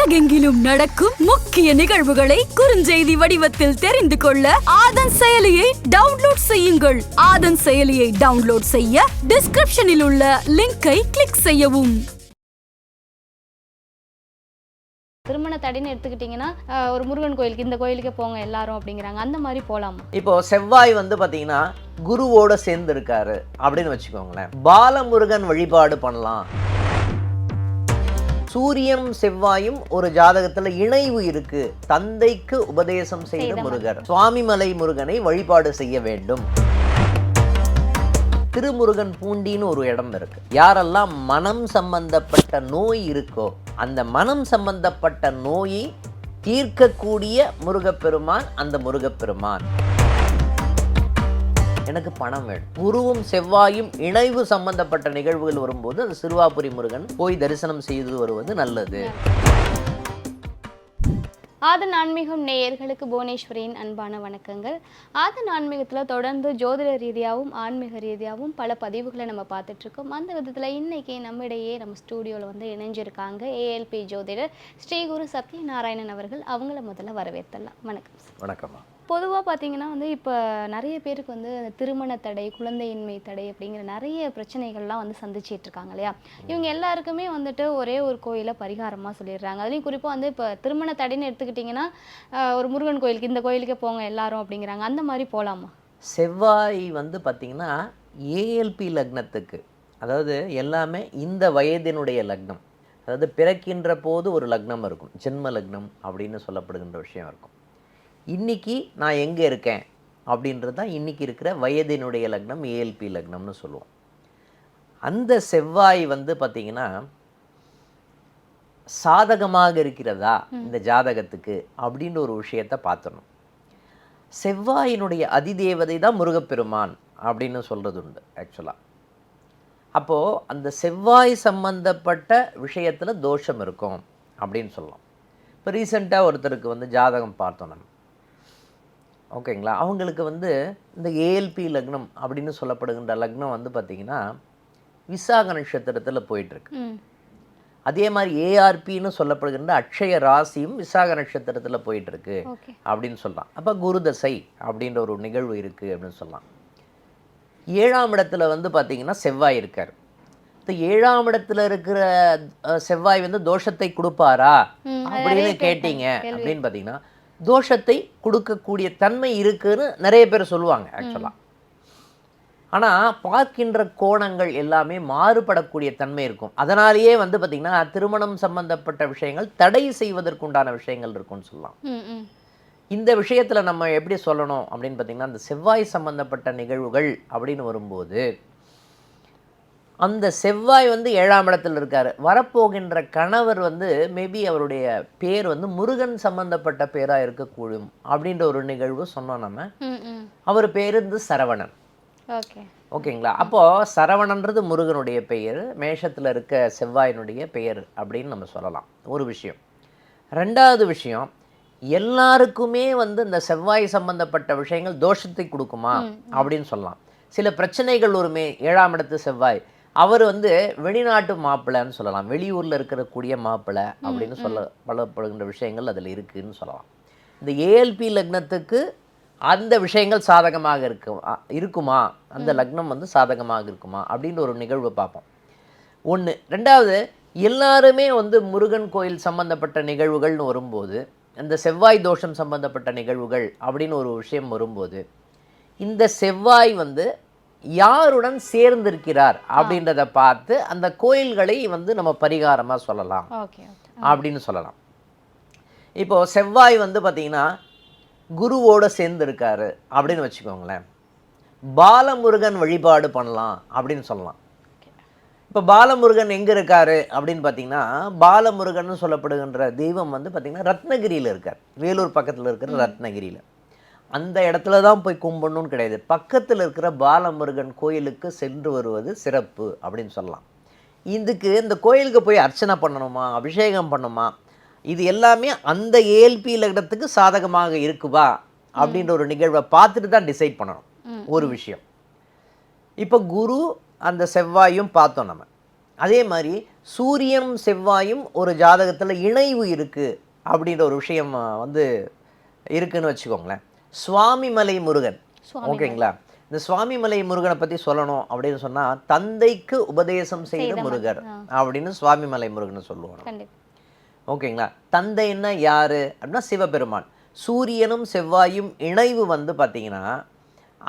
உலகெங்கிலும் நடக்கும் முக்கிய நிகழ்வுகளை குறுஞ்செய்தி வடிவத்தில் தெரிந்து கொள்ள ஆதன் செயலியை டவுன்லோட் செய்யுங்கள். ஆதன் செயலியை டவுன்லோட் செய்ய டிஸ்கிரிப்ஷனில் உள்ள லிங்கை கிளிக் செய்யவும். திருமண தடைன்னு எடுத்துக்கிட்டிங்கன்னா ஒரு முருகன் கோயிலுக்கு இந்த கோயிலுக்கே போங்க எல்லாரும் அப்படிங்கிறாங்க. அந்த மாதிரி போகலாமா இப்போ செவ்வாய் வந்து பாத்தீங்கன்னா குருவோட சேர்ந்து இருக்காரு அப்படின்னு வச்சுக்கோங்களேன். பாலமுருகன் வழிபாடு பண்ணலாம். சூரியனும் செவ்வாயும் ஒரு ஜாதகத்துல இணைவு இருக்கு. தந்தைக்கு உபதேசம் செய்த செய்த முருகர். சுவாமிமலை முருகனை வழிபாடு செய்ய வேண்டும். திருமுருகன் பூண்டின்னு ஒரு இடம் இருக்கு. யாரெல்லாம் மனம் சம்பந்தப்பட்ட நோய் இருக்கோ அந்த மனம் சம்பந்தப்பட்ட நோயை தீர்க்கக்கூடிய முருகப்பெருமான் அந்த முருகப்பெருமான். எனக்கு பணம் வேணும். குருவும் செவ்வாயும் இணைவு சம்பந்தப்பட்ட நிகழ்வுகள் வரும்போது அது சிறுவாபுரி முருகன் போய் தரிசனம் செய்து வருவது நல்லது. ஆதன் ஆன்மீகம் நேயர்களுக்கு புவனேஸ்வரியின் அன்பான வணக்கங்கள். ஆதன் ஆன்மீகத்தில் தொடர்ந்து ஜோதிட ரீதியாகவும் ஆன்மீக ரீதியாகவும் பல பதிவுகளை நம்ம பார்த்துட்டு இருக்கோம் அந்த விதத்தில் இன்னைக்கு நம்மிடையே நம்ம ஸ்டூடியோவில் வந்து இணைஞ்சிருக்காங்க ஏஎல்பி ஜோதிடர் ஸ்ரீகுரு சத்யநாராயணன் அவர்கள். அவங்கள முதல்ல வரவேற்றலாம் வணக்கம் சார். வணக்கம்மா. பொதுவாக பார்த்தீங்கன்னா வந்து இப்போ நிறைய பேருக்கு வந்து திருமண தடை குழந்தையின்மை தடை அப்படிங்கிற நிறைய பிரச்சனைகள்லாம் வந்து சந்திச்சிட்டு இருக்காங்க இல்லையா? இவங்க எல்லாருக்குமே வந்துட்டு ஒரே ஒரு கோயிலை பரிகாரமாக சொல்லிடுறாங்க. அதுலேயும் குறிப்பாக வந்து இப்போ திருமண தடைன்னு எடுத்துக்கிட்டிங்கன்னா ஒரு முருகன் கோயிலுக்கு இந்த கோயிலுக்கே போங்க எல்லாரும் அப்படிங்கிறாங்க. அந்த மாதிரி போகலாமா செவ்வாய் வந்து பார்த்தீங்கன்னா ஏஎல்பி லக்னத்துக்கு. அதாவது எல்லாமே இந்த வயதினுடைய லக்னம். அதாவது பிறக்கின்ற போது ஒரு லக்னம் இருக்கும். ஜென்ம லக்னம் அப்படின்னு சொல்லப்படுகின்ற விஷயம் இருக்கும். இன்னைக்கு நான் எங்கே இருக்கேன்? அப்படின்றது தான் இன்னைக்கு இருக்கிற வயதினுடைய லக்னம் ஏஎல்பி லக்னம்னு சொல்லுவோம். அந்த செவ்வாய் வந்து பார்த்தீங்கன்னா சாதகமாக இருக்கிறதா இந்த ஜாதகத்துக்கு அப்படின்ற ஒரு விஷயத்தை பார்த்தணும் செவ்வாயினுடைய அதிதேவதை தான் முருகப்பெருமான் அப்படின்னு சொல்கிறது உண்டு ஆக்சுவலாக அப்போது அந்த செவ்வாய் சம்பந்தப்பட்ட விஷயத்தில் தோஷம் இருக்கும் அப்படின்னு சொல்லலாம். இப்போ ரீசெண்டாக ஒருத்தருக்கு வந்து ஜாதகம் பார்த்தோம் நம்ம. ஓகேங்களா? அவங்களுக்கு வந்து இந்த ஏஎல்பி லக்னம் அப்படின்னு சொல்லப்படுகின்ற லக்னம் வந்து பார்த்திங்கன்னா விசாக நட்சத்திரத்தில் போயிட்டுருக்கு. அதே மாதிரி ஏஆர்பின்னு சொல்லப்படுகின்ற அக்ஷய ராசியும் விசாக நட்சத்திரத்தில் போயிட்டுருக்கு அப்படின்னு சொல்லலாம். அப்போ குருதசை அப்படின்ற ஒரு நிகழ்வு இருக்குது அப்படின்னு சொல்லலாம். ஏழாம் இடத்துல வந்து பார்த்தீங்கன்னா செவ்வாய் இருக்கார். இந்த ஏழாம் இடத்துல இருக்கிற செவ்வாய் வந்து தோஷத்தை கொடுப்பாரா அப்படின்னு கேட்டீங்க. அப்படின்னு பார்த்தீங்கன்னா தோஷத்தை கொடுக்கக்கூடிய தன்மை இருக்குன்னு நிறைய பேர் சொல்லுவாங்க ஆக்சுவலாக ஆனால் பார்க்கின்ற கோணங்கள் எல்லாமே மாறுபடக்கூடிய தன்மை இருக்கும். அதனாலேயே வந்து பார்த்திங்கன்னா திருமணம் சம்பந்தப்பட்ட விஷயங்கள் தடை செய்வதற்குண்டான விஷயங்கள் இருக்கும்னு சொல்லலாம். இந்த விஷயத்தில் நம்ம எப்படி சொல்லணும் அப்படின்னு பார்த்தீங்கன்னா அந்த செவ்வாய் சம்பந்தப்பட்ட நிகழ்வுகள் அப்படின்னு வரும்போது அந்த செவ்வாய் வந்து ஏழாம் இடத்துல இருக்கார். வரப்போகின்ற கணவர் வந்து மேபி அவருடைய பேர் வந்து முருகன் சம்பந்தப்பட்ட பேராக இருக்கக்கூடும் அப்படின்ற ஒரு நிகழ்வு சொன்னோம் நம்ம. அவர் பேர் வந்து சரவணன். ஓகே. ஓகேங்களா? அப்போது சரவணன்றது முருகனுடைய பெயர் மேஷத்தில் இருக்க செவ்வாயினுடைய பெயர் அப்படின்னு நம்ம சொல்லலாம். ஒரு விஷயம். ரெண்டாவது விஷயம் எல்லாருக்குமே வந்து இந்த செவ்வாய் சம்பந்தப்பட்ட விஷயங்கள் தோஷத்தை கொடுக்குமா அப்படின்னு சொல்லலாம். சில பிரச்சனைகள் ஒருமே ஏழாம் இடத்து செவ்வாய். அவர் வந்து வெளிநாட்டு மாப்பிள்ளைன்னு சொல்லலாம். வெளியூரில் இருக்கக்கூடிய மாப்பிள்ளை அப்படின்னு சொல்ல பலப்படுகின்ற விஷயங்கள் அதில் இருக்குன்னு சொல்லலாம். இந்த ஏஎல்பி லக்னத்துக்கு அந்த விஷயங்கள் சாதகமாக இருக்கும் இருக்குமா? அந்த லக்னம் வந்து சாதகமாக இருக்குமா? அப்படின்ற ஒரு நிகழ்வு பார்ப்போம். ஒன்று ரெண்டாவது எல்லாருமே வந்து முருகன் கோயில் சம்பந்தப்பட்ட நிகழ்வுகள்னு வரும்போது அந்த செவ்வாய் தோஷம் சம்பந்தப்பட்ட நிகழ்வுகள் அப்படின்னு ஒரு விஷயம் வரும்போது இந்த செவ்வாய் வந்து யாருடன் சேர்ந்திருக்கிறார் அப்படின்றத பார்த்து அந்த கோயில்களை வந்து நம்ம பரிகாரமாக சொல்லலாம் அப்படின்னு சொல்லலாம். இப்போ செவ்வாய் வந்து பார்த்தீங்கன்னா குருவோட சேர்ந்து இருக்காரு அப்படின்னு வச்சுக்கோங்களேன். பாலமுருகன் வழிபாடு பண்ணலாம் அப்படின்னு சொல்லலாம். இப்போ பாலமுருகன் எங்கே இருக்காரு அப்படின்னு பார்த்தீங்கன்னா பாலமுருகன் சொல்லப்படுகின்ற தெய்வம் வந்து பார்த்தீங்கன்னா ரத்னகிரியில் இருக்கார். வேலூர் பக்கத்தில் இருக்கிற ரத்னகிரியில். அந்த இடத்துல தான் போய் கும்பிடணும்னு கிடையாது. பக்கத்தில் இருக்கிற பாலமுருகன் கோயிலுக்கு சென்று வருவது சிறப்பு அப்படின்னு சொல்லலாம். இதுக்கு இந்த கோயிலுக்கு போய் அர்ச்சனை பண்ணணுமா அபிஷேகம் பண்ணுமா இது எல்லாமே அந்த ஏஎல்பி இடத்துக்கு சாதகமாக இருக்குவா அப்படின்ற ஒரு நிகழ்வை பார்த்துட்டு தான் டிசைட் பண்ணணும். ஒரு விஷயம். இப்போ குரு அந்த செவ்வாயும் பார்த்தோம் நம்ம. அதே மாதிரி சூரியனும் செவ்வாயும் ஒரு ஜாதகத்தில் இணைவு இருக்குது அப்படின்ற ஒரு விஷயம் வந்து இருக்குன்னு வச்சுக்கோங்களேன். சுவாமிமலை முருகன். ஓகேங்களா? இந்த சுவாமிமலை முருகனை பற்றி சொல்லணும் அப்படின்னு சொன்னால் தந்தைக்கு உபதேசம் செய்த முருகர் அப்படின்னு சுவாமிமலை முருகனை சொல்லுவோம் ஓகேங்களா? தந்தைன்னா யாரு? அப்படின்னா சிவபெருமான். சூரியனும் செவ்வாயும் இணைவு வந்து பார்த்தீங்கன்னா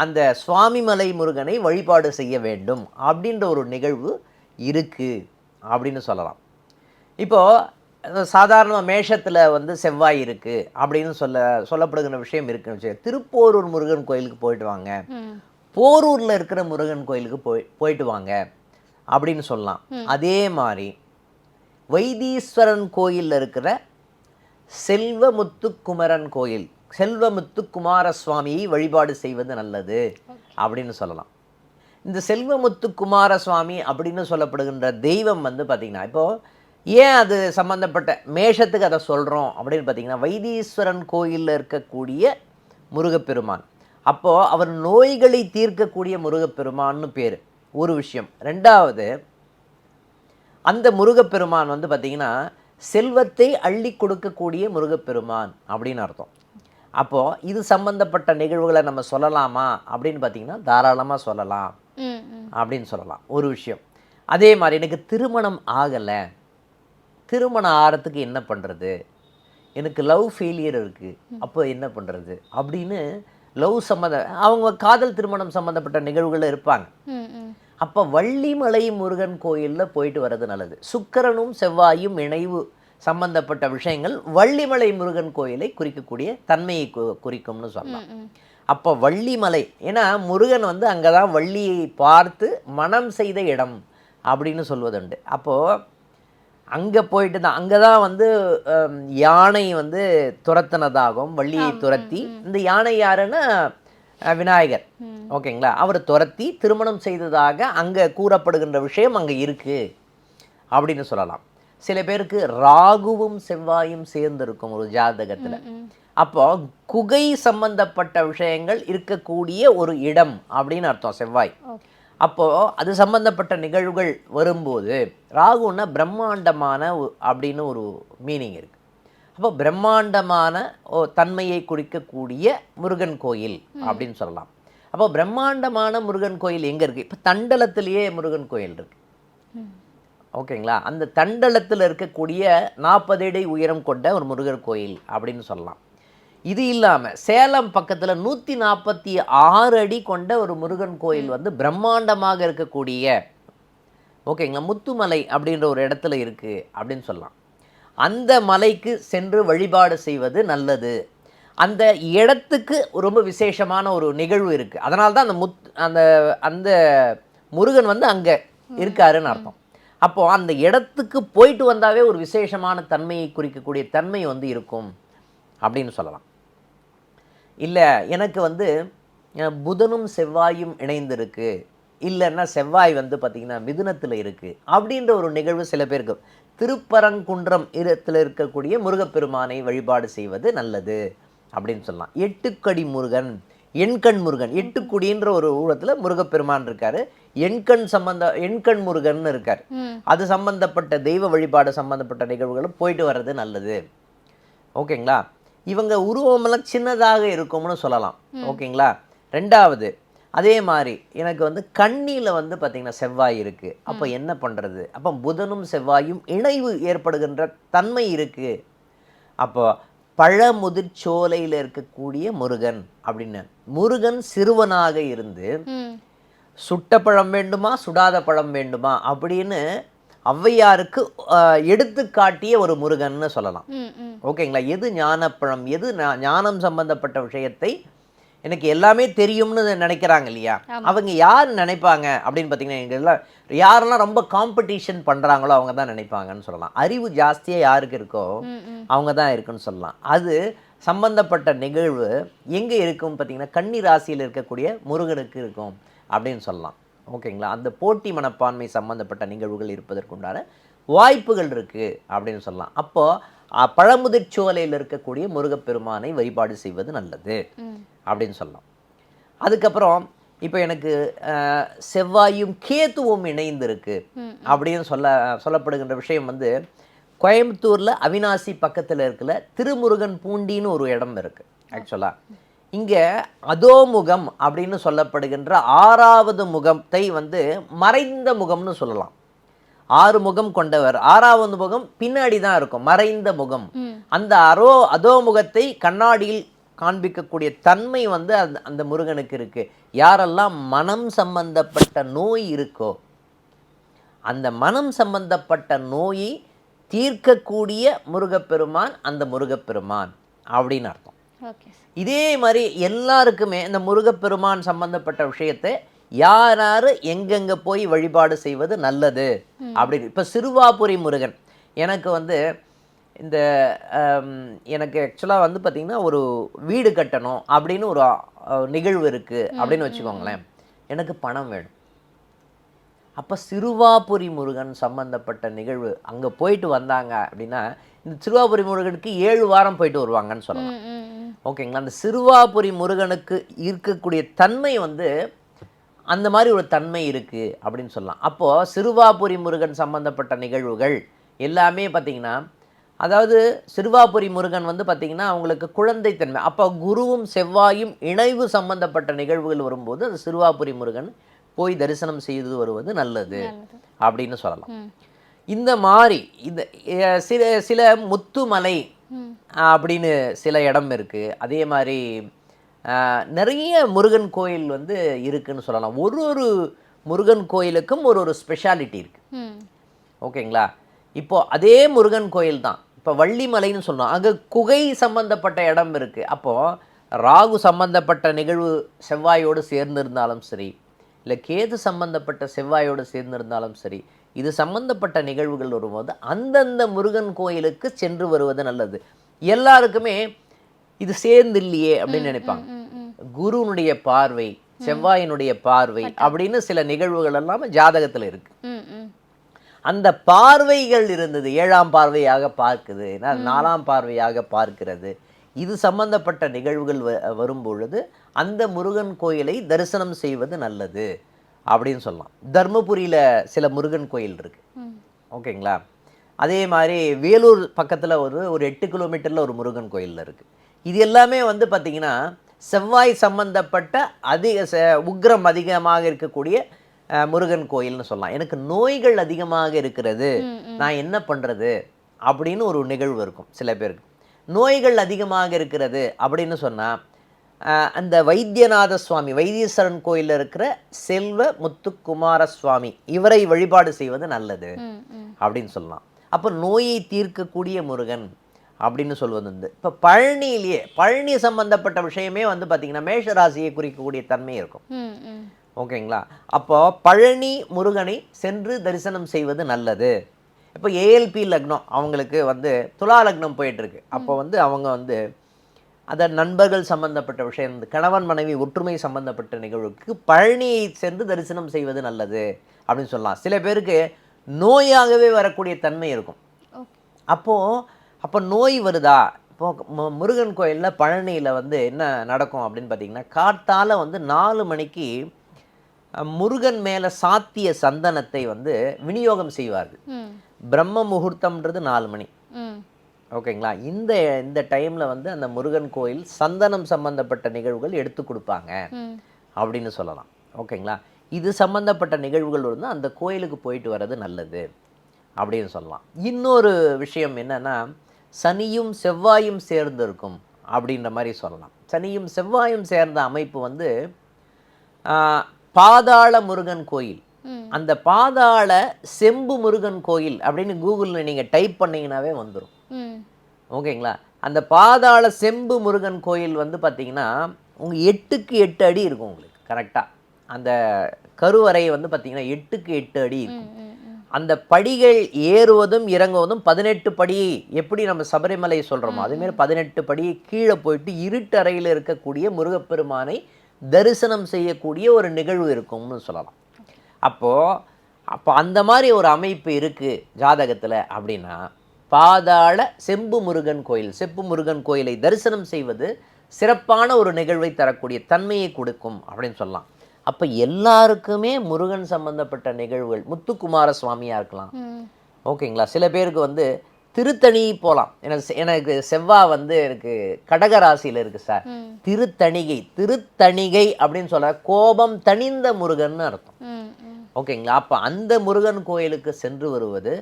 அந்த சுவாமிமலை முருகனை வழிபாடு செய்ய வேண்டும் அப்படின்ற ஒரு நிகழ்வு இருக்கு அப்படின்னு சொல்லலாம். இப்போ சாதாரண மேஷத்தில் வந்து செவ்வாய் இருக்கு அப்படின்னு சொல்ல சொல்லப்படுகிற விஷயம் இருக்குன்னு வச்சுக்கோங்க. திருப்போரூர் முருகன் கோயிலுக்கு போயிட்டு வாங்க. போரூரில் இருக்கிற முருகன் கோயிலுக்கு போய் போயிட்டு வாங்க அப்படின்னு சொல்லலாம். அதே மாதிரி வைத்தீஸ்வரன் கோயிலில் இருக்கிற செல்வமுத்துக்குமரன் கோயில் செல்வமுத்து குமாரசுவாமியை வழிபாடு செய்வது நல்லது அப்படின்னு சொல்லலாம். இந்த செல்வமுத்து குமாரசுவாமி அப்படின்னு சொல்லப்படுகின்ற தெய்வம் வந்து பார்த்திங்கன்னா இப்போது ஏன் அது சம்மந்தப்பட்ட மேஷத்துக்கு அதை சொல்கிறோம் அப்படின்னு பார்த்தீங்கன்னா வைத்தீஸ்வரன் கோயிலில் இருக்கக்கூடிய முருகப்பெருமான். அப்போது அவர் நோய்களை தீர்க்கக்கூடிய முருகப்பெருமான்னு பேர். ஒரு விஷயம். ரெண்டாவது அந்த முருகப்பெருமான் வந்து பார்த்திங்கன்னா செல்வத்தை அள்ளி கொடுக்கக்கூடிய முருகப்பெருமான் அப்படின்னு அர்த்தம். அப்போது இது சம்பந்தப்பட்ட நிகழ்வுகளை நம்ம சொல்லலாமா அப்படின்னு பார்த்தீங்கன்னா தாராளமாக சொல்லலாம் அப்படின்னு சொல்லலாம். ஒரு விஷயம். அதே மாதிரி எனக்கு திருமணம் ஆகலை. திருமணம் ஆகிறதுக்கு என்ன பண்ணுறது எனக்கு லவ் ஃபெயிலியர் இருக்குது அப்போ என்ன பண்ணுறது அப்படின்னு லவ் சம்மந்த அவங்க காதல் திருமணம் சம்மந்தப்பட்ட நிகழ்வுகள் இருப்பாங்க. அப்போ வள்ளிமலை முருகன் கோயிலில் போயிட்டு வர்றது நல்லது. சுக்கிரனும் செவ்வாயும் இணைவு சம்பந்தப்பட்ட விஷயங்கள் வள்ளிமலை முருகன் கோயிலை குறிக்கக்கூடிய தன்மையை குறிக்கும்னு சொல்லலாம். அப்போ வள்ளிமலை ஏன்னா முருகன் வந்து அங்கே தான் வள்ளியை பார்த்து மனம் செய்த இடம் அப்படின்னு சொல்வதுண்டு. அப்போது அங்கே போயிட்டு தான் அங்கே தான் வந்து யானை வந்து துரத்தினதாகவும் வள்ளியை துரத்தி இந்த யானை யாருன்னா விநாயகர். ஓகேங்களா? அவர் துரத்தி திருமணம் செய்ததாக அங்கே கூறப்படுகின்ற விஷயம் அங்கே இருக்குது அப்படின்னு சொல்லலாம். சில பேருக்கு ராகுவும் செவ்வாயும் சேர்ந்திருக்கும் ஒரு ஜாதகத்தில். அப்போ குகை சம்பந்தப்பட்ட விஷயங்கள் இருக்கக்கூடிய ஒரு இடம் அப்படின்னு அர்த்தம் செவ்வாய். ஓகே அப்போ அது சம்பந்தப்பட்ட நிகழ்வுகள் வரும்போது ராகுன்னா பிரம்மாண்டமான அப்படின்னு ஒரு மீனிங் இருக்கு. அப்போ பிரம்மாண்டமான தன்மையை குறிக்கக்கூடிய முருகன் கோயில் அப்படின்னு சொல்லலாம். அப்போ பிரம்மாண்டமான முருகன் கோயில் எங்கே இருக்குது இப்போ தண்டலத்திலேயே முருகன் கோயில் இருக்கு. ம். ஓகேங்களா? அந்த தண்டலத்தில் இருக்கக்கூடிய நாற்பது அடி உயரம் கொண்ட ஒரு முருகர் கோயில் அப்படின்னு சொல்லலாம். இது இல்லாமல் சேலம் பக்கத்தில் நூற்றி நாற்பத்தி ஆறு அடி கொண்ட ஒரு முருகன் கோயில் வந்து பிரம்மாண்டமாக இருக்கக்கூடிய ஓகேங்களா முத்துமலை அப்படின்ற ஒரு இடத்துல இருக்குது அப்படின்னு சொல்லலாம். அந்த மலைக்கு சென்று வழிபாடு செய்வது நல்லது. அந்த இடத்துக்கு ரொம்ப விசேஷமான ஒரு நிகழ்வு இருக்குது அதனால தான் அந்த முத் அந்த அந்த முருகன் வந்து அங்கே இருக்காருன்னு அர்த்தம். அப்போது அந்த இடத்துக்கு போயிட்டு வந்தாவே ஒரு விசேஷமான தன்மையை குறிக்கக்கூடிய தன்மை வந்து இருக்கும் அப்படின்னு சொல்லலாம். இல்லை எனக்கு வந்து புதனும் செவ்வாயும் இணைந்திருக்கு. இல்லைன்னா செவ்வாய் வந்து பார்த்திங்கன்னா மிதுனத்தில் இருக்குது அப்படின்ற ஒரு நிகழ்வு சில பேருக்கு. திருப்பரங்குன்றம் இடத்துல இருக்கக்கூடிய முருகப்பெருமானை வழிபாடு செய்வது நல்லது அப்படின்னு சொல்லலாம். எட்டுக்கடி முருகன் எண்கண் முருகன். எட்டுக்குடின்ற ஒரு ஊரத்தில் முருகப்பெருமான் இருக்காரு. எண்கண் சம்பந்த எண்கண் முருகன் இருக்கார். அது சம்பந்தப்பட்ட தெய்வ வழிபாடு சம்பந்தப்பட்ட நிகழ்வுகளும் போயிட்டு வர்றது நல்லது. ஓகேங்களா? இவங்க உருவமெல்லாம் சின்னதாக இருக்கும்னு சொல்லலாம். ஓகேங்களா? ரெண்டாவது அதே மாதிரி எனக்கு வந்து கண்ணியில் வந்து பார்த்திங்கன்னா செவ்வாய் இருக்குது அப்போ என்ன பண்ணுறது அப்போ புதனும் செவ்வாயும் இணைவு ஏற்படுகின்ற தன்மை இருக்குது அப்போ பழமுதிர்ச்சோலையில் இருக்கக்கூடிய முருகன் அப்படின்னு. முருகன் சிறுவனாக இருந்து சுட்ட பழம் வேண்டுமா சுடாத பழம் வேண்டுமா அப்படின்னு ஔவையாருக்கு ஆஹ், எடுத்து காட்டிய ஒரு முருகன்னு சொல்லலாம். ஓகேங்களா? எது ஞானப்பழம்? எது ஞானம் சம்பந்தப்பட்ட விஷயத்தை எனக்கு எல்லாமே தெரியும்னு நினைக்கிறாங்க இல்லையா? அவங்க யார் நினைப்பாங்க? அப்படின்னு பார்த்தீங்கன்னா எங்க எல்லாம் யாரெல்லாம் ரொம்ப காம்படிஷன் பண்ணுறாங்களோ அவங்க தான் நினைப்பாங்கன்னு சொல்லலாம். அறிவு ஜாஸ்தியாக யாருக்கு இருக்கோ அவங்க தான் இருக்குன்னு சொல்லலாம். அது சம்பந்தப்பட்ட நிகழ்வு எங்கே இருக்கும் பார்த்தீங்கன்னா கன்னி ராசியில் இருக்கக்கூடிய முருகனுக்கு இருக்கும் அப்படின்னு சொல்லலாம். ஓகேங்களா? அந்த போட்டி மனப்பான்மை சம்பந்தப்பட்ட நிகழ்வுகள் இருப்பதற்குண்டான வாய்ப்புகள் இருக்குது அப்படின்னு சொல்லலாம். அப்போது பழமுதிர்ச்சோலையில் இருக்கக்கூடிய முருகப்பெருமானை வழிபாடு செய்வது நல்லது அப்படின்னு சொல்லலாம். அதுக்கப்புறம் இப்போ எனக்கு செவ்வாயும் கேத்துவும் இணைந்திருக்கு அப்படின்னு சொல்ல சொல்லப்படுகின்ற விஷயம் வந்து கோயம்புத்தூரில் அவினாசி பக்கத்தில் இருக்கிற திருமுருகன் பூண்டின்னு ஒரு இடம் இருக்குது ஆக்சுவலாக இங்கே அதோமுகம் அப்படின்னு சொல்லப்படுகின்ற ஆறாவது முகத்தை வந்து மறைந்த முகம்னு சொல்லலாம். ஆறு முகம் கொண்டவர். ஆறாவது முகம் பின்னாடி தான் இருக்கும். மறைந்த முகம். அந்த அரோ அதோ முகத்தை கண்ணாடியில் காண்பிக்கக்கூடிய தன்மை வந்து அந்த அந்த முருகனுக்கு இருக்கு. யாரெல்லாம் மனம் சம்பந்தப்பட்ட நோய் இருக்கோ அந்த மனம் சம்பந்தப்பட்ட நோயை தீர்க்கக்கூடிய முருகப்பெருமான் அந்த முருகப்பெருமான் அப்படின்னு அர்த்தம். ஓகே இதே மாதிரி எல்லாருக்குமே இந்த முருகப்பெருமான் சம்பந்தப்பட்ட விஷயத்தை யார் யார் எங்கெங்கே போய் வழிபாடு செய்வது நல்லது அப்படின்னு. இப்போ சிறுவாபுரி முருகன். எனக்கு வந்து இந்த எனக்கு ஆக்சுவலாக வந்து பார்த்திங்கன்னா ஒரு வீடு கட்டணும் அப்படின்னு ஒரு நிகழ்வு இருக்குது அப்படின்னு வச்சுக்கோங்களேன். எனக்கு பணம் வேணும். அப்போ சிறுவாபுரி முருகன் சம்பந்தப்பட்ட நிகழ்வு அங்கே போயிட்டு வந்தாங்க அப்படின்னா இந்த சிறுவாபுரி முருகனுக்கு ஏழு வாரம் போயிட்டு வருவாங்கன்னு சொல்லலாம். ஓகேங்களா அந்த சிறுவாபுரி முருகனுக்கு இருக்கக்கூடிய தன்மை வந்து அந்த மாதிரி ஒரு தன்மை இருக்குது அப்படின்னு சொல்லலாம் அப்போது சிறுவாபுரி முருகன் சம்பந்தப்பட்ட நிகழ்வுகள் எல்லாமே பார்த்திங்கன்னா அதாவது சிறுவாபுரி முருகன் வந்து பார்த்திங்கன்னா அவங்களுக்கு குழந்தைத்தன்மை அப்போ குருவும் செவ்வாயும் இணைவு சம்பந்தப்பட்ட நிகழ்வுகள் வரும்போது அந்த சிறுவாபுரி முருகன் போய் தரிசனம் செய்து வருவது நல்லது அப்படின்னு சொல்லலாம். இந்த மாதிரி இந்த சில சில முத்துமலை. அப்படின்னு சில இடம் இருக்குது அதே மாதிரி நிறைய முருகன் கோயில் வந்து இருக்குன்னு சொல்லலாம். ஒரு ஒரு முருகன் கோயிலுக்கும் ஒரு ஒரு ஸ்பெஷாலிட்டி இருக்குது ம். ஓகேங்களா? இப்போ அதே முருகன் கோயில் தான். இப்போ வள்ளிமலைன்னு சொல்றோம் அங்கே குகை சம்பந்தப்பட்ட இடம் இருக்குது அப்போது ராகு சம்பந்தப்பட்ட நிகழ்வு செவ்வாயோடு சேர்ந்திருந்தாலும் சரி இல்லை கேது சம்பந்தப்பட்ட செவ்வாயோடு சேர்ந்திருந்தாலும் சரி இது சம்பந்தப்பட்ட நிகழ்வுகள் வரும்போது அந்தந்த முருகன் கோயிலுக்கு சென்று வருவது நல்லது. எல்லாருக்குமே இது சேர்ந்து இல்லையே அப்படின்னு நினைப்பாங்க. குருனுடைய பார்வை செவ்வாயினுடைய பார்வை அப்படின்னு சில நிகழ்வுகள் எல்லாம் ஜாதகத்தில் இருக்கு. அந்த பார்வைகள் இருந்தது ஏழாம் பார்வையாக பார்க்குது நாலாம் பார்வையாக பார்க்கிறது. இது சம்பந்தப்பட்ட நிகழ்வுகள் வரும் பொழுது அந்த முருகன் கோயிலை தரிசனம் செய்வது நல்லது அப்படின்னு சொல்லலாம். தர்மபுரியில் சில முருகன் கோயில் இருக்கு. ஓகேங்களா? அதே மாதிரி வேலூர் பக்கத்தில் ஒரு ஒரு எட்டு கிலோமீட்டரில் ஒரு முருகன் கோயில் இருக்குது இது எல்லாமே வந்து பார்த்திங்கன்னா செவ்வாய் சம்பந்தப்பட்ட அதிக ச- உக்கிரம் அதிகமாக இருக்கக்கூடிய முருகன் கோயில்னு சொல்லலாம். எனக்கு நோய்கள் அதிகமாக இருக்கிறது. நான் என்ன பண்ணுறது அப்படின்னு ஒரு நிகழ்வு இருக்கும் சில பேருக்கு. நோய்கள் அதிகமாக இருக்கிறது அப்படின்னு சொன்னால் அந்த வைத்தியநாத சுவாமி வைத்தீஸ்வரன் கோயிலில் இருக்கிற செல்வ முத்துக்குமார சுவாமி இவரை வழிபாடு செய்வது நல்லது அப்படின்னு சொல்லலாம். அப்போ நோயை தீர்க்கக்கூடிய முருகன் அப்படின்னு சொல்வது வந்து இப்போ பழனியிலேயே பழனி சம்பந்தப்பட்ட விஷயமே வந்து பார்த்திங்கன்னா மேஷ ராசியை குறிக்கக்கூடிய தன்மை இருக்கும். ஓகேங்களா? அப்போ பழனி முருகனை சென்று தரிசனம் செய்வது நல்லது. இப்போ ஏஎல்பி லக்னம் அவங்களுக்கு வந்து துலா லக்னம் போயிட்டு இருக்கு. அப்போ வந்து அவங்க வந்து அதை நண்பர்கள் சம்பந்தப்பட்ட விஷயம் கணவன் மனைவி ஒற்றுமை சம்பந்தப்பட்ட நிகழ்வுக்கு பழனியை சென்று தரிசனம் செய்வது நல்லது அப்படின்னு சொல்லலாம். சில பேருக்கு நோயாகவே வரக்கூடிய தன்மை இருக்கும். அப்போது அப்போ நோய் வருதா? இப்போ முருகன் கோயிலில் பழனியில் வந்து என்ன நடக்கும் அப்படின்னு பார்த்தீங்கன்னா காத்தால வந்து நாலு மணிக்கு முருகன் மேலே சாத்திய சந்தனத்தை வந்து விநியோகம் செய்வார்கள். பிரம்ம முகூர்த்தம்ன்றது நாலு மணி. ஓகேங்களா? இந்த இந்த டைமில் வந்து அந்த முருகன் கோயில் சந்தனம் சம்பந்தப்பட்ட நிகழ்வுகள் எடுத்து கொடுப்பாங்க அப்படின்னு சொல்லலாம். ஓகேங்களா? இது சம்பந்தப்பட்ட நிகழ்வுகள் வந்து அந்த கோயிலுக்கு போயிட்டு வர்றது நல்லது அப்படின்னு சொல்லலாம். இன்னொரு விஷயம் என்னன்னா சனியும் செவ்வாயும் சேர்ந்து இருக்கும் அப்படின்ற மாதிரி சொல்லலாம். சனியும் செவ்வாயும் சேர்ந்த அமைப்பு வந்து பாதாள முருகன் கோயில். அந்த பாதாள செம்பு முருகன் கோயில் அப்படின்னு கூகுளில் நீங்கள் டைப் பண்ணீங்கன்னாவே வந்துடும் ஓகேங்களா? அந்த பாதாள செம்பு முருகன் கோயில் வந்து பார்த்தீங்கன்னா உங்கள் எட்டுக்கு எட்டு அடி இருக்கும் உங்களுக்கு கரெக்டாக அந்த கருவறை வந்து பார்த்தீங்கன்னா எட்டுக்கு எட்டு அடி இருக்கும். அந்த படிகள் ஏறுவதும் இறங்குவதும் பதினெட்டு படி எப்படி நம்ம சபரிமலை சொல்கிறோமோ அதேமாரி பதினெட்டு படி கீழே போயிட்டு இருட்டறையில் இருக்கக்கூடிய முருகப்பெருமானை தரிசனம் செய்யக்கூடிய ஒரு நிகழ்வு இருக்கும்னு சொல்லலாம். அப்போது அப்போ அந்த மாதிரி ஒரு அமைப்பு இருக்குது ஜாதகத்தில் அப்படின்னா பாதாள செம்பு முருகன் கோயில். செப்பு முருகன் கோயிலை தரிசனம் செய்வது சிறப்பான ஒரு நிகழ்வை தரக்கூடிய தன்மையை கொடுக்கும் அப்படின்னு சொல்லலாம். அப்போ எல்லாருக்குமே முருகன் சம்பந்தப்பட்ட நிகழ்வுகள் முத்துக்குமார சுவாமியாக இருக்கலாம். ஓகேங்களா? சில பேருக்கு வந்து திருத்தணி போகலாம் எனக்கு எனக்கு செவ்வாய் வந்து எனக்கு கடக ராசியில் இருக்குது சார். திருத்தணிகை திருத்தணிகை அப்படின்னு சொல்ல கோபம் தணிந்த முருகன்னு அர்த்தம். ஓகேங்களா? அப்போ அந்த முருகன் கோயிலுக்கு சென்று வருவது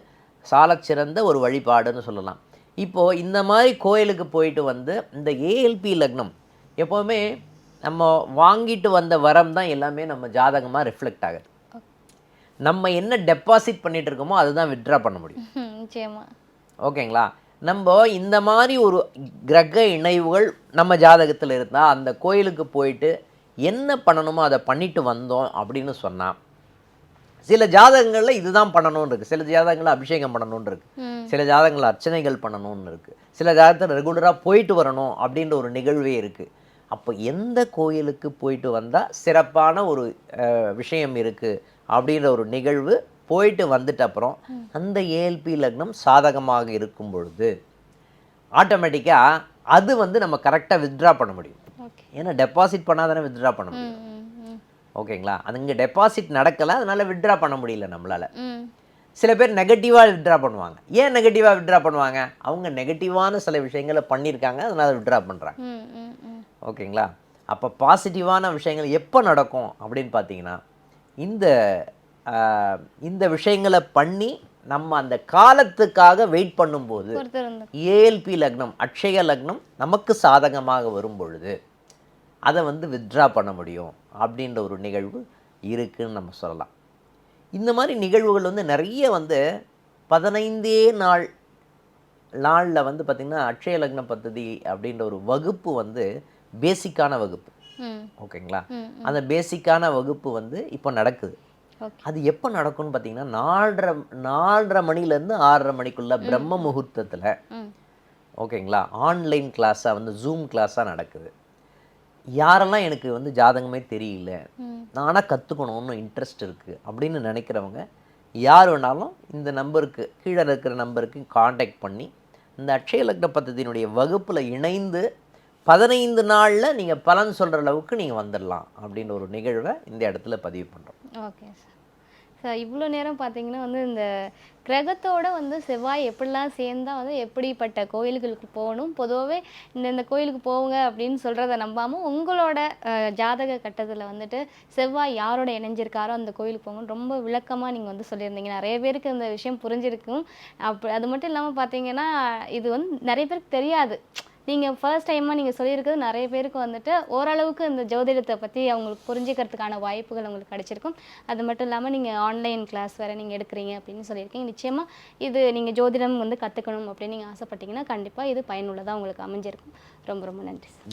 சாலச் சிறந்த ஒரு வழிபாடுன்னு சொல்லலாம். இப்போது இந்த மாதிரி கோயிலுக்கு போயிட்டு வந்து இந்த ஏஎல்பி லக்னம் எப்போவுமே நம்ம வாங்கிட்டு வந்த வரம் தான் எல்லாமே நம்ம ஜாதகமாக ரிஃப்ளெக்ட் ஆகுது. நம்ம என்ன டெபாசிட் பண்ணிட்டு இருக்கோமோ அதுதான் வித்ட்ரா பண்ண முடியும். நிச்சயமா. ஓகேங்களா? நம்ம இந்த மாதிரி ஒரு கிரக இணைவுகள் நம்ம ஜாதகத்தில் இருந்தால் அந்த கோயிலுக்கு போயிட்டு என்ன பண்ணணுமோ அதை பண்ணிட்டு வந்தோம் அப்படின்னு சொன்னால் சில ஜாதகங்களில் இதுதான் பண்ணணும்னு இருக்குது சில ஜாதகங்களில் அபிஷேகம் பண்ணணும்னு இருக்குது ம். சில ஜாதகங்களில் அர்ச்சனைகள் பண்ணணும்னு இருக்குது சில ஜாதகத்தில் ரெகுலராக போயிட்டு வரணும் அப்படின்ற ஒரு நிகழ்வே இருக்குது அப்போ எந்த கோயிலுக்கு போயிட்டு வந்தால் சிறப்பான ஒரு விஷயம் இருக்குது அப்படின்ற ஒரு நிகழ்வு போயிட்டு வந்துட்ட அப்புறம் அந்த ஏஎல்பி லக்னம் சாதகமாக இருக்கும் பொழுது ஆட்டோமேட்டிக்காக அது வந்து நம்ம கரெக்டாக வித்ட்ரா பண்ண முடியும். ஏன்னா டெபாசிட் பண்ணாதானே வித்ட்ரா பண்ண முடியும். ஓகேங்களா? அது இங்கே டெபாசிட் நடக்கலை அதனால வித்ட்ரா பண்ண முடியல நம்மளால். சில பேர் நெகட்டிவாக வித்ட்ரா பண்ணுவாங்க. ஏன் நெகட்டிவாக வித்ட்ரா பண்ணுவாங்க? அவங்க நெகட்டிவான சில விஷயங்களை பண்ணியிருக்காங்க அதனால் வித்ட்ரா பண்ணுறாங்க ஓகேங்களா? அப்போ பாசிட்டிவான விஷயங்கள் எப்போ நடக்கும் அப்படின்னு பார்த்தீங்கன்னா இந்த இந்த விஷயங்களை பண்ணி நம்ம அந்த காலத்துக்காக வெயிட் பண்ணும்போது ஏஎல்பி லக்னம் அக்ஷய லக்னம் நமக்கு சாதகமாக வரும் பொழுது அதை வந்து வித்ட்ரா பண்ண முடியும். அப்படின்ற ஒரு நிகழ்வு இருக்குன்னு நம்ம சொல்லலாம். இந்த மாதிரி நிகழ்வுகள் வந்து நிறைய வந்து பதினைந்தே நாள் நாளில் வந்து பார்த்திங்கன்னா அக்ஷய லக்ன பദ്ധதி அப்படின்ற ஒரு வகுப்பு வந்து பேசிக்கான வகுப்பு. ஓகேங்களா? அந்த பேசிக்கான வகுப்பு வந்து இப்போ நடக்குது. அது எப்போ நடக்கும்னு பார்த்தீங்கன்னா நாலரை நாலரை மணிலேருந்து ஆறரை மணிக்குள்ள பிரம்ம முகூர்த்தத்தில். ஓகேங்களா? ஆன்லைன் கிளாஸாக வந்து ஜூம் கிளாஸாக நடக்குது. யாரெல்லாம் எனக்கு வந்து ஜாதகமே தெரியல நானாக கற்றுக்கணும்னு இன்ட்ரெஸ்ட் இருக்குது அப்படின்னு நினைக்கிறவங்க யார் வேணாலும் இந்த நம்பருக்கு கீழே இருக்கிற நம்பருக்கு காண்டாக்ட் பண்ணி இந்த அக்ஷய லக்ன பദ്ധதியினுடைய வகுப்பில் இணைந்து பதினைந்து நாளில் நீங்கள் பலன் சொல்கிற அளவுக்கு நீங்கள் வந்துடலாம் அப்படின்ற ஒரு நிகழ்வை இந்த இடத்துல பதிவு பண்ணுறோம் ஓகே சார் ஸோ இவ்வளோ நேரம் பார்த்தீங்கன்னா வந்து இந்த கிரகத்தோட வந்து செவ்வாய் எப்படிலாம் சேர்ந்தால் வந்து எப்படிப்பட்ட கோயில்களுக்கு போகணும்? பொதுவாகவே இந்த இந்த கோயிலுக்கு போங்க அப்படின்னு சொல்கிறத நம்பாமல் உங்களோட ஜாதக கட்டத்தில் வந்துட்டு செவ்வாய் யாரோட இணைஞ்சிருக்காரோ அந்த கோயிலுக்கு போங்கன்னு ரொம்ப விளக்கமாக நீங்கள் வந்து சொல்லியிருந்தீங்க. நிறைய பேருக்கு இந்த விஷயம் புரிஞ்சிருக்கும். அப்படி அது மட்டும் இல்லாமல் பார்த்தீங்கன்னா இது வந்து நிறைய பேருக்கு தெரியாது. நீங்கள் ஃபர்ஸ்ட் டைமாக நீங்கள் சொல்லியிருக்கிறது நிறைய பேருக்கு வந்துட்டு ஓரளவுக்கு இந்த ஜோதிடத்தை பற்றி அவங்களுக்கு புரிஞ்சுக்கிறதுக்கான வாய்ப்புகள் உங்களுக்கு கிடைச்சிருக்கும். அது மட்டும் இல்லாமல் நீங்கள் ஆன்லைன் கிளாஸ் வேறு நீங்கள் எடுக்கிறீங்க அப்படின்னு சொல்லியிருக்கீங்க. நிச்சயமாக இது நீங்கள் ஜோதிடம் வந்து கற்றுக்கணும் அப்படின்னு நீங்கள் ஆசைப்பட்டீங்கன்னா கண்டிப்பாக இது பயனுள்ளதாக உங்களுக்கு அமைஞ்சிருக்கும். ரொம்ப ரொம்ப நன்றி சார்.